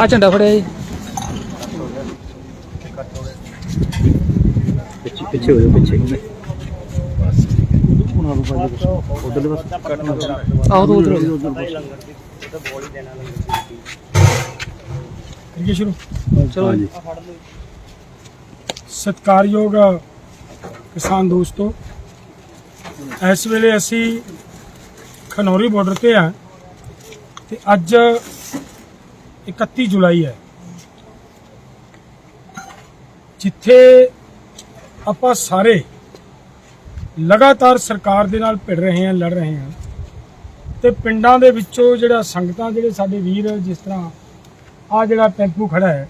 ਆ ਝੰਡਾ ਫੜਿਆ ਜੀ। ਪਿੱਛੇ ਪਿੱਛੇ ਹੋ ਜਾਓ ਪਿੱਛੇ। ਉਧਰਲੇ ਪਾਸੇ ਆਓ ਤੋਂ ਉਧਰ ਕਰੀਏ ਸ਼ੁਰੂ? ਚਲੋ ਹਾਂਜੀ। ਸਤਿਕਾਰਯੋਗ ਕਿਸਾਨ ਦੋਸਤੋ ਇਸ ਵੇਲੇ ਅਸੀਂ ਖਨੌਰੀ ਬਾਰਡਰ ਤੇ ਆ ਤੇ ਅੱਜ 31 ਜੁਲਾਈ ਹੈ। ਜਿੱਥੇ ਆਪਾਂ ਸਾਰੇ ਲਗਾਤਾਰ ਸਰਕਾਰ ਦੇ ਨਾਲ ਭਿੜ ਰਹੇ ਹਾਂ, ਲੜ ਰਹੇ ਹਾਂ ਤੇ ਪਿੰਡਾਂ ਦੇ ਵਿੱਚੋਂ ਜਿਹੜਾ ਸੰਗਤਾਂ, ਜਿਹੜੇ ਸਾਡੇ ਵੀਰ ਜਿਸ ਤਰ੍ਹਾਂ ਆ ਜਿਹੜਾ ਟੈਂਪੂ ਖੜਾ ਹੈ,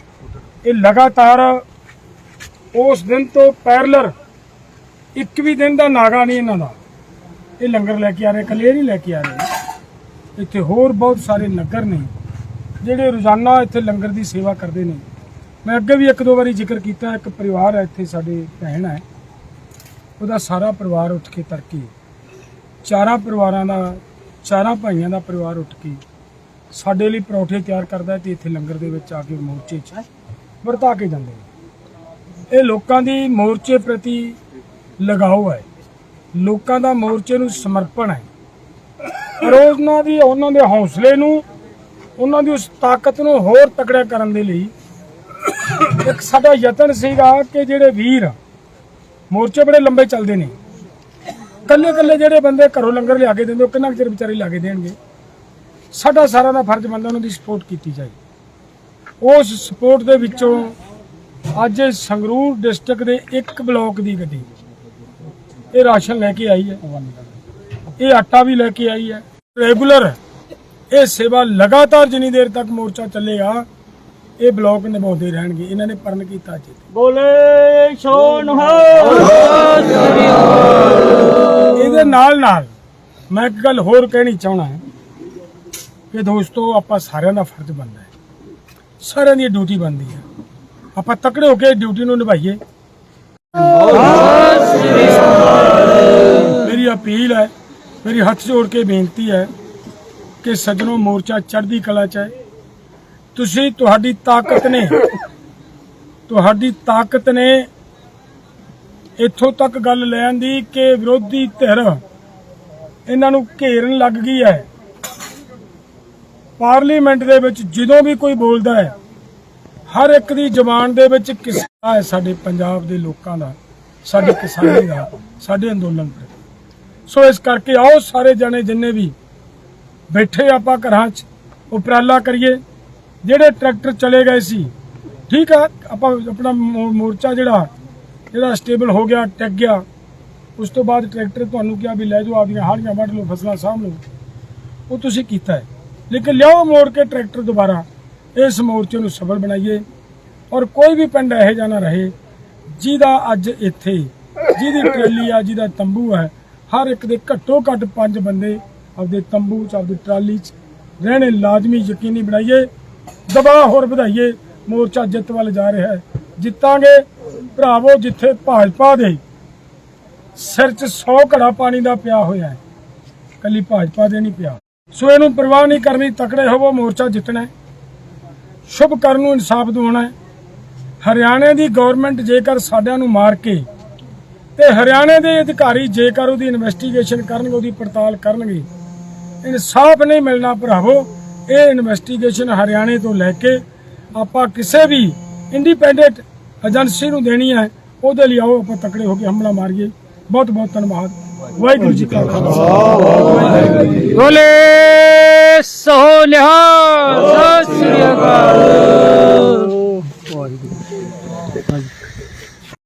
ਇਹ ਲਗਾਤਾਰ ਉਸ ਦਿਨ ਤੋਂ ਪੈਰਲਰ ਇੱਕ ਵੀ ਦਿਨ ਦਾ ਨਾਗਾ ਨਹੀਂ ਇਹਨਾਂ ਦਾ। ਇਹ ਲੰਗਰ ਲੈ ਕੇ ਆ ਰਹੇ ਇਕੱਲੇ ਨਹੀਂ ਲੈ ਕੇ ਆ ਰਹੇ। ਇੱਥੇ ਹੋਰ ਬਹੁਤ ਸਾਰੇ ਨਗਰ ਨੇ। ਜਿਹੜੇ ਰੋਜ਼ਾਨਾ ਇੱਥੇ ਲੰਗਰ ਦੀ ਸੇਵਾ ਕਰਦੇ ਨੇ। ਮੈਂ ਅੱਗੇ ਵੀ ਇੱਕ ਦੋ ਵਾਰੀ ਜ਼ਿਕਰ ਕੀਤਾ, ਇੱਕ ਪਰਿਵਾਰ ਹੈ ਇੱਥੇ ਸਾਡੇ ਭੈਣ ਹੈ। ਉਹਦਾ ਸਾਰਾ ਪਰਿਵਾਰ ਉੱਠ ਕੇ ਤਰਕੀ। ਚਾਰਾਂ ਪਰਿਵਾਰਾਂ ਦਾ, ਚਾਰਾਂ ਭਾਈਆਂ ਦਾ ਪਰਿਵਾਰ ਉੱਠ ਕੇ ਸਾਡੇ ਲਈ ਪਰੌਠੇ ਤਿਆਰ ਕਰਦਾ ਹੈ ਤੇ ਇੱਥੇ ਲੰਗਰ ਦੇ ਵਿੱਚ ਆ ਕੇ ਮੋਰਚੇ 'ਚ ਵਰਤਾ ਕੇ ਜਾਂਦੇ ਨੇ। ਇਹ ਲੋਕਾਂ ਦੀ ਮੋਰਚੇ ਪ੍ਰਤੀ ਲਗਾਓ ਹੈ। ਲੋਕਾਂ ਦਾ ਮੋਰਚੇ ਨੂੰ ਸਮਰਪਣ ਹੈ। ਪਰ ਉਹਨਾਂ ਦੀ, ਉਹਨਾਂ ਦੇ ਹੌਸਲੇ ਨੂੰ ਉਹਨਾਂ ਦੀ ਉਸ ਤਾਕਤ ਨੂੰ ਹੋਰ ਤਕੜਾ ਕਰਨ ਦੇ ਲਈ ਇੱਕ ਸਾਡਾ ਯਤਨ ਸੀਗਾ ਕਿ ਜਿਹੜੇ ਵੀਰ ਮੋਰਚੇ ਬੜੇ ਲੰਬੇ ਚੱਲਦੇ ਨੇ ਕੱਲੇ ਕੱਲੇ ਜਿਹੜੇ ਬੰਦੇ ਘਰੋਂ ਲੰਗਰ ਲਿਆ ਕੇ ਦਿੰਦੇ, ਉਹ ਕਿੰਨਾ ਕੁ ਚਿਰ ਵਿਚਾਰੇ ਲਾ ਕੇ ਦੇਣਗੇ? ਸਾਡਾ ਸਾਰਿਆਂ ਦਾ ਫਰਜ਼ ਬਣਦਾ ਉਹਨਾਂ ਦੀ ਸਪੋਰਟ ਕੀਤੀ ਜਾਏ। ਉਸ ਸਪੋਰਟ ਦੇ ਵਿੱਚੋਂ ਅੱਜ ਸੰਗਰੂਰ ਡਿਸਟ੍ਰਿਕਟ ਦੇ ਇੱਕ ਬਲਾਕ ਦੀ ਗੱਡੀ, ਇਹ ਰਾਸ਼ਨ ਲੈ ਕੇ ਆਈ ਹੈ। ਇਹ ਆਟਾ ਵੀ ਲੈ ਕੇ ਆਈ ਹੈ। ਰੈਗੂਲਰ ਇਹ ਸੇਵਾ ਲਗਾਤਾਰ ਜਿੰਨੀ ਦੇਰ ਤੱਕ ਮੋਰਚਾ ਚੱਲੇਗਾ ਇਹ ਬਲਾਕ ਨਿਭਾਉਂਦੇ ਰਹਿਣਗੇ। ਇਹਨਾਂ ਨੇ ਪਰਨ ਕੀਤਾ ਜੀ ਬੋਲੇ ਸੋਨ ਹੋ। ਇਹਦੇ ਨਾਲ ਨਾਲ ਮੈਂ ਇੱਕ ਗੱਲ ਹੋਰ ਕਹਿਣੀ ਚਾਹਣਾ ਹੈ ਕਿ ਦੋਸਤੋ ਆਪਾਂ ਸਾਰਿਆਂ ਦਾ ਫਰਜ਼ ਬਣਦਾ ਹੈ। ਸਾਰਿਆਂ ਦੀ ਡਿਊਟੀ ਬਣਦੀ ਹੈ। ਆਪਾਂ ਤਕੜੇ ਹੋ ਕੇ ਡਿਊਟੀ ਨੂੰ ਨਿਭਾਈਏ। ਮੇਰੀ ਅਪੀਲ ਹੈ ਮੇਰੀ ਹੱਥ ਜੋੜ ਕੇ ਬੇਨਤੀ ਹੈ ਕਿ ਸੱਜਣੋ ਮੋਰਚਾ ਚੜ੍ਹਦੀ ਕਲਾ ਚ ਹੈ। ਤੁਸੀਂ ਤੁਹਾਡੀ ਤਾਕਤ ਨੇ, ਤੁਹਾਡੀ ਤਾਕਤ ਨੇ ਇੱਥੋਂ ਤੱਕ ਗੱਲ ਲੈਣ ਦੀ ਕਿ ਵਿਰੋਧੀ ਧਿਰ ਇਹਨਾਂ ਨੂੰ ਘੇਰਨ ਲੱਗ ਗਈ ਹੈ। ਪਾਰਲੀਮੈਂਟ ਦੇ ਵਿੱਚ ਜਦੋਂ ਵੀ ਕੋਈ ਬੋਲਦਾ ਹੈ, ਹਰ ਇੱਕ ਦੀ ਜ਼ੁਬਾਨ ਦੇ ਵਿੱਚ ਕਿੱਸਾ ਹੈ ਸਾਡੇ ਪੰਜਾਬ ਦੇ ਲੋਕਾਂ ਦਾ, ਸਾਡੇ ਕਿਸਾਨਾਂ ਦਾ, ਸਾਡੇ ਅੰਦੋਲਨ ਦਾ। ਸੋ ਇਸ ਕਰਕੇ ਆਓ ਸਾਰੇ ਜਣੇ ਜਿੰਨੇ ਵੀ ਬੈਠੇ ਆਪਾਂ ਘਰਾਂ 'ਚ, ਉਪਰਾਲਾ ਕਰੀਏ। ਜਿਹੜੇ ਟਰੈਕਟਰ ਚਲੇ ਗਏ ਸੀ, ਠੀਕ ਆ, ਆਪਾਂ ਆਪਣਾ ਮੋ- ਮੋਰਚਾ ਜਿਹੜਾ ਜਿਹੜਾ ਸਟੇਬਲ ਹੋ ਗਿਆ, ਟਿਕ ਗਿਆ। ਉਸ ਤੋਂ ਬਾਅਦ ਟਰੈਕਟਰ ਤੁਹਾਨੂੰ ਕਿਹਾ ਵੀ ਲੈ ਜਾਓ, ਆਪਦੀਆਂ ਹਾੜੀਆਂ ਵੱਢ ਲਓ, ਫਸਲਾਂ ਸਾਂਭ ਲਓ। ਉਹ ਤੁਸੀਂ ਕੀਤਾ ਹੈ। ਲੇਕਿਨ ਲਿਆਓ, ਮੋੜ ਕੇ ਟਰੈਕਟਰ ਦੁਬਾਰਾ। ਇਸ ਮੋਰਚੇ ਨੂੰ ਸਫਲ ਬਣਾਈਏ। ਔਰ ਕੋਈ ਵੀ ਪਿੰਡ ਇਹੋ ਜਿਹਾ ਨਾ ਰਹੇ, ਜਿਹਦਾ ਅੱਜ ਇੱਥੇ, ਜਿਹਦੀ ਟਰਾਲੀ ਆ, ਜਿਹਦਾ ਤੰਬੂ ਹੈ, ਹਰ ਇੱਕ ਦੇ ਘੱਟੋ ਘੱਟ ਪੰਜ ਬੰਦੇ ਆਪਦੇ ਤੰਬੂ 'ਚ, ਆਪਦੇ ਟਰਾਲੀ 'ਚ ਰਹਿਣੇ ਲਾਜ਼ਮੀ ਯਕੀਨੀ ਬਣਾਈਏ, ਦਬਾਅ ਹੋਰ ਵਧਾਈਏ, ਮੋਰਚਾ ਜਿੱਤ ਵੱਲ ਜਾ ਰਿਹਾ ਹੈ। ਜਿੱਤਾਂਗੇ ਭਰਾਵੋ ਜਿੱਥੇ ਭਾਜਪਾ ਦੇ ਸਿਰ 'ਚ 100 ਘੜਾ ਪਾਣੀ ਦਾ ਪਿਆ ਹੋਇਆ ਹੈ, ਕੱਲੀ ਭਾਜਪਾ ਦੇ ਨਹੀਂ ਪਿਆ। ਸੋ ਇਹਨੂੰ ਪਰਵਾਹ ਨਹੀਂ ਕਰਨੀ, ਤਕੜੇ ਹੋਵੋ, ਮੋਰਚਾ ਜਿੱਤਣਾ ਸ਼ੁਭ ਕਰਨ ਨੂੰ ਇਨਸਾਫ ਦਿਵਾਉਣਾ ਹੈ। ਹਰਿਆਣੇ ਦੀ ਗਵਰਨਮੈਂਟ ਜੇਕਰ ਸਾਡਿਆਂ ਨੂੰ ਮਾਰ ਕੇ ਤੇ ਹਰਿਆਣੇ ਦੇ ਅਧਿਕਾਰੀ ਜੇਕਰ ਉਹਦੀ ਇਨਵੈਸਟੀਗੇਸ਼ਨ ਕਰਨਗੇ, ਉਹਦੀ ਪੜਤਾਲ ਕਰਨਗੇ ਇਨਸਾਫ ਨਹੀਂ ਮਿਲਣਾ ਭਰਾਵੋ ਇਹ ਇਨਵੈਸਟੀਗੇਸ਼ਨ ਹਰਿਆਣੇ ਤੋਂ ਲੈ ਕੇ ਆਪਾਂ ਕਿਸੇ ਵੀ ਇੰਡੀਪੈਂਡੈਂਟ ਏਜੰਸੀ ਨੂੰ ਦੇਣੀ ਹੈ ਉਹਦੇ ਲਈ ਆਓ ਆਪਾਂ ਤਕੜੇ ਹੋ ਕੇ ਹਮਲਾ ਮਾਰੀਏ। ਬਹੁਤ ਬਹੁਤ ਧੰਨਵਾਦ। ਵਾਹਿਗੁਰੂ ਜੀ ਕਾ ਖਾਲਸਾ। ਬੋਲੇ।